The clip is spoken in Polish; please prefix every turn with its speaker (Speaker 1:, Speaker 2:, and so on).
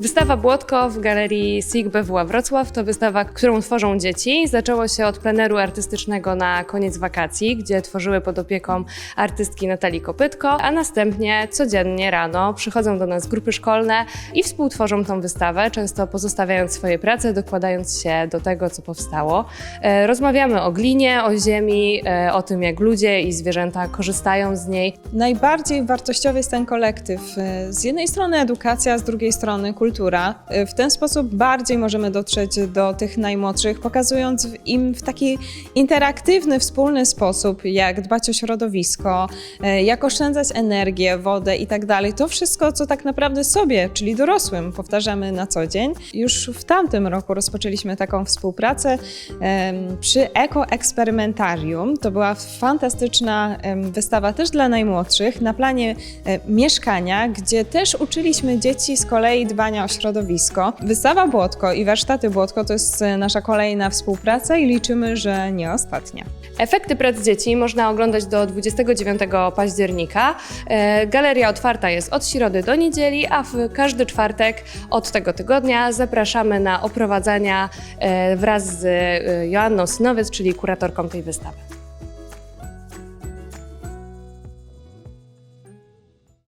Speaker 1: Wystawa Błotko w galerii SIG BWA Wrocław to wystawa, którą tworzą dzieci. Zaczęło się od pleneru artystycznego na koniec wakacji, gdzie tworzyły pod opieką artystki Natalii Kopytko, a następnie codziennie rano przychodzą do nas grupy szkolne i współtworzą tą wystawę, często pozostawiając swoje prace, dokładając się do tego, co powstało. E, Rozmawiamy o glinie, o ziemi, e, o tym, jak ludzie i zwierzęta korzystają z niej.
Speaker 2: Najbardziej wartościowy jest ten kolektyw. Z jednej strony edukacja, z drugiej strony kultura. W ten sposób bardziej możemy dotrzeć do tych najmłodszych, pokazując im w taki interaktywny, wspólny sposób, jak dbać o środowisko, jak oszczędzać energię, wodę i tak dalej. To wszystko, co tak naprawdę sobie, czyli dorosłym, powtarzamy na co dzień. Już w tamtym roku rozpoczęliśmy taką współpracę przy Ekoeksperymentarium. To była fantastyczna wystawa też dla najmłodszych na planie e, mieszkania, gdzie też uczyliśmy dzieci z kolei dbania o środowisko. Wystawa Błotko i warsztaty Błotko to jest e, nasza kolejna współpraca i liczymy, że nie ostatnia.
Speaker 1: Efekty prac dzieci można oglądać do 29 października. E, Galeria otwarta jest od środy do niedzieli, a w każdy czwartek od tego tygodnia zapraszamy na oprowadzania e, wraz z Joanną Synowiec, czyli kuratorką tej wystawy.